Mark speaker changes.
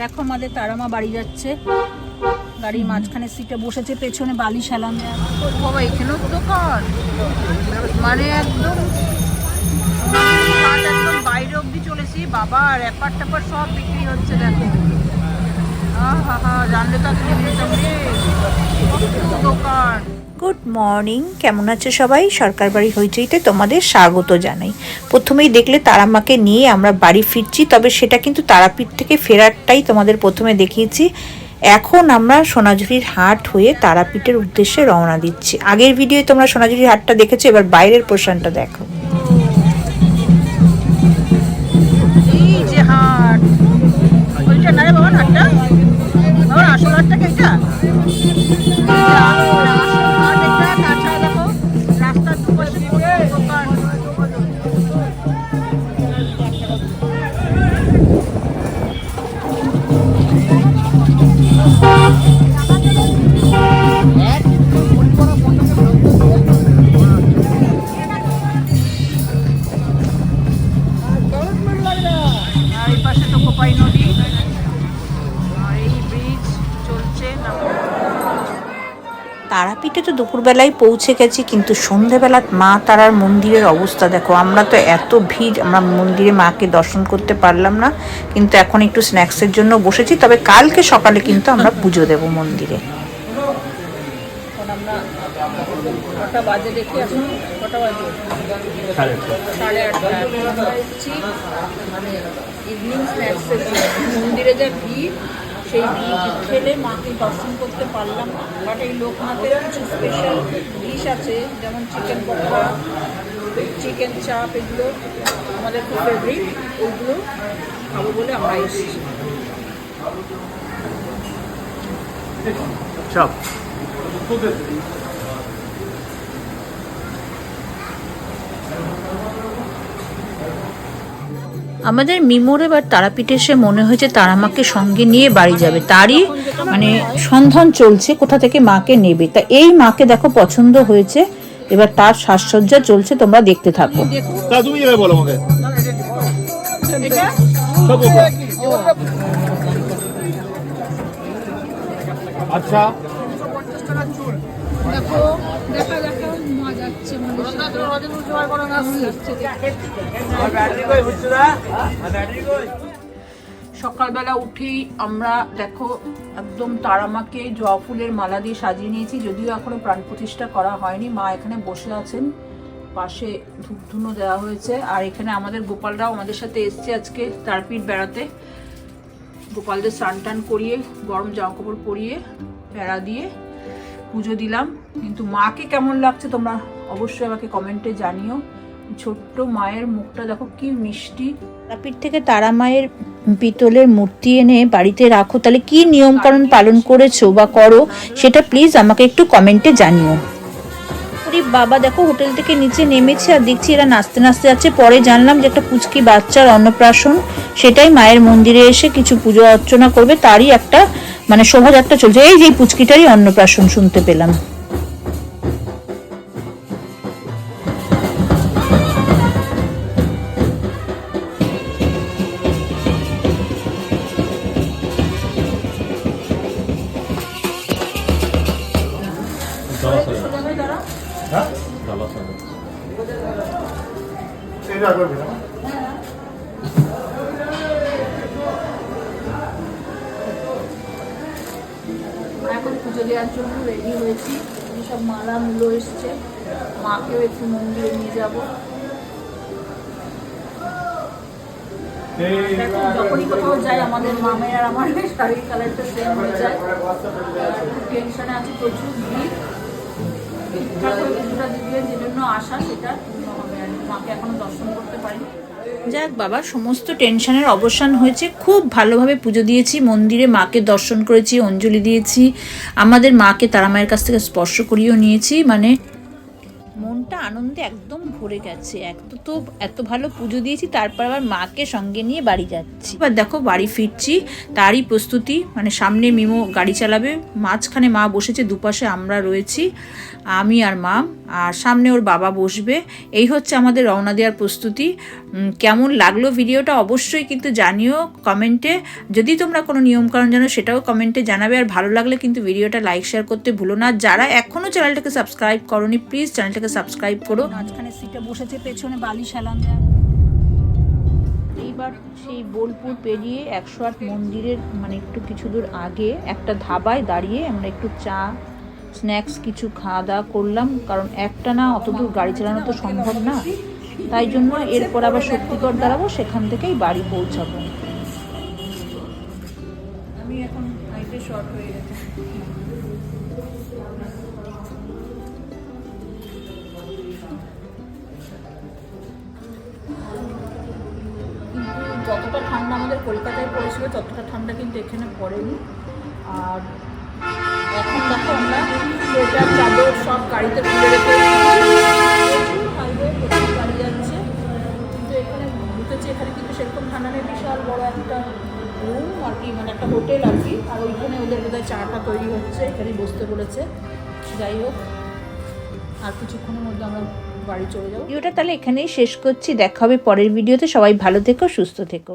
Speaker 1: দেখো আমাদের তারামা বাড়ি যাচ্ছে। গাড়ির মাঝখানে সিটে বসেছে, পেছনে বালি সালাম বাবা, এখানেও দোকান। মানে একদম একদম বাইরে অব্দি চলেছি। বাবা র্যাপার ট্যাপার সব বিক্রি হচ্ছে, দেখো। আহা, হা হা জানলে তো দোকান।
Speaker 2: Good morning. কেমন আছে সবাই? সরকার বাড়ি হইচইতে তোমাদের স্বাগত জানাই। প্রথমেই দেখলে তারামাকে নিয়ে আমরা বাড়ি ফিরছি, তবে সেটা কিন্তু তারাপীঠ থেকে ফেরারটাই তোমাদের প্রথমে দেখিয়েছি। এখন আমরা সোনাঝুরির হাট হয়ে তারাপীঠের উদ্দেশ্যে রওনা দিচ্ছি। আগের ভিডিওয়ে তোমরা সোনাঝুরির হাটটা দেখেছ, এবার বাইরের পোর্শনটা দেখো।
Speaker 1: আসল হাটটা এই পাশে তো কোপাই নদী।
Speaker 2: তারাপীঠে তো দুপুরবেলায় পৌঁছে গেছি, কিন্তু সন্ধেবেলা মা তারার মন্দিরের অবস্থা দেখো, আমরা তো এত ভিড়, আমরা মন্দিরে মাকে দর্শন করতে পারলাম না, কিন্তু এখন একটু স্ন্যাক্সের জন্য বসেছি, তবে কালকে সকালে কিন্তু আমরা পুজো দেব মন্দিরে।
Speaker 1: এখন আমরা কটা বাজে দেখি এখন? কটা বাজে? সাড়ে আটটা। আমরা এসেছি মানে ইভিনিং স্ন্যাক্সের মন্দিরে যা ভিড় সেই ভিড় খেলে মাকে দর্শন করতে পারলাম না। বাট এই লোকনাথের কিছু স্পেশাল ডিশ আছে যেমন চিকেন পকোড়া চিকেন চাপ এগুলো আমাদের খুব ফেভারিট ওইগুলো খাব বলে আমরা এসেছি।
Speaker 3: চাপ।
Speaker 2: আমাদের মিমোর এবার তারাপীঠে এসে মনে হয়েছে তারামাকে সঙ্গে নিয়ে বাড়ি যাবে। তারই মানে সন্ধান চলছে কোথা থেকে মাকে নেবে। তা এই মাকে দেখো পছন্দ হয়েছে এবার তার সাজসজ্জা চলছে তোমরা দেখতে থাকো।
Speaker 3: তুমি বলো আমাকে। আচ্ছা।
Speaker 1: দেখো দেখা দেখা যাচ্ছে সকালবেলা উঠেই আমরা দেখো একদম তারামাকে জবা ফুলের মালা দিয়ে সাজিয়ে নিয়েছি। যদিও এখনও প্রাণ প্রতিষ্ঠা করা হয়নি। মা এখানে বসে আছেন। পাশে ধূপধুনো দেওয়া হয়েছে। আর এখানে আমাদের গোপালরাও আমাদের সাথে এসছে আজকে তারপীঠ বেড়াতে। গোপালদের স্নান টান করিয়ে গরম জামা কাপড় পরিয়ে বেড়া দিয়ে পুজো দিলাম। কিন্তু মাকে কেমন লাগছে তোমরা অবশ্যই আমাকে কমেন্টে জানিও। ছোট্ট মায়ের মুখটা দেখো কি মিষ্টি।
Speaker 2: তারাপীঠ থেকে তারা মায়ের পিতলের মূর্তি এনে বাড়িতে রাখো। তাহলে কি নিয়মকানুন পালন করেছ বা করো সেটা প্লিজ আমাকে একটু কমেন্টে জানিও। ওরে বাবা দেখো হোটেল থেকে নিচে নেমেছে আর দেখছি এরা নাচতে নাচতে যাচ্ছে। পরে জানলাম যে একটা পুচকি বাচ্চার অন্নপ্রাশন, সেটাই মায়ের মন্দিরে এসে কিছু পুজো অর্চনা করবে, তারই একটা মানে শোভাযাত্রা চলছে। এই যে পুচকিটারই অন্নপ্রাশন শুনতে পেলাম।
Speaker 3: এটা করবে না
Speaker 1: এখন পুজো দেওয়ার জন্য রেডি হয়েছি সব মালা মূলো এসছে মাকেও একটু মন্দিরে নিয়ে যাব যখনই কোথাও যাই আমাদের মামের আর আমার শাড়ির কালারটা সেম হয়ে যায় টেনশনে আছে প্রচুর ভিড়
Speaker 2: যাক বাবা, সমস্ত টেনশনের অবসান হয়েছে। খুব ভালোভাবে পুজো দিয়েছি, মন্দিরে মাকে দর্শন করেছি, অঞ্জলি দিয়েছি। আমাদের মাকে তারা মায়ের কাছ থেকে স্পর্শ করিয়েও নিয়েছি, মন মনটা আনন্দে একদম ভরে গেছে। এক তো তো এত ভালো পুজো দিয়েছি, তারপর আবার মাকে সঙ্গে নিয়ে বাড়ি যাচ্ছি। এবার দেখো, বাড়ি ফিরছি, তারই প্রস্তুতি মানে সামনে মিমো গাড়ি চালাবে, মাঝখানে মা বসেছে, দুপাশে আমরা রয়েছি, আমি আর মা, আর সামনে ওর বাবা বসবে। এই হচ্ছে আমাদের রওনা দেওয়ার প্রস্তুতি। কেমন লাগল ভিডিওটা অবশ্যই কিন্তু জানিও কমেন্টে। যদি তোমরা কোনো নিয়মকানুন জানো, সেটাও কমেন্টে জানাবে, আর ভালো লাগলে কিন্তু ভিডিওটা লাইক, শেয়ার করতে ভুলো না। যারা এখনও চ্যানেলটাকে সাবস্ক্রাইব করনি, প্লিজ চ্যানেলটাকে সাবস্ক্রাইব করো।
Speaker 1: মাঝখানে সিটে বসেছে পেছনে বালি সালান
Speaker 2: এইবার সেই বোলপুর পেরিয়ে একশো আট মন্দিরের মানে একটু কিছু দূর আগে একটা ধাবায় দাঁড়িয়ে আমরা একটু চা স্ন্যাক্স কিছু খাওয়া দাওয়া করলাম। কারণ একটা না অত দূর গাড়ি চালানো তো সম্ভব না। তাই জন্য এরপর আবার শক্তিগড় দাঁড়াবো সেখান থেকেই বাড়ি পৌঁছাবো।
Speaker 1: আমি এখন শর্ট হয়ে গেছে। যতটা ঠান্ডা আমাদের কলকাতায় পড়েছিল, ততটা ঠান্ডা কিন্তু এখানে পড়েনি। আর এখন দেখো আমরা সোয়েটার, চাদর সব গাড়িতে তুলে রেখে গাড়ি যাচ্ছে কিন্তু এখানে ঢুকেছে, এখানে কিন্তু সেরকম ঠান্ডা নেই, বিশাল বড় একটা রুম আর কি মানে একটা হোটেল আর কি। আর ওইখানে ওদের বোধহয় চাটা তৈরি হচ্ছে, এখানেই বসতে বলেছে। যাই হোক, আর কিছুক্ষণের মধ্যে আমরা বাড়ি চলে যাব।
Speaker 2: ভিডিওটা তাহলে এখানেই শেষ করছি। দেখা হবে পরের ভিডিওতে। সবাই ভালো থেকো, সুস্থ থেকো।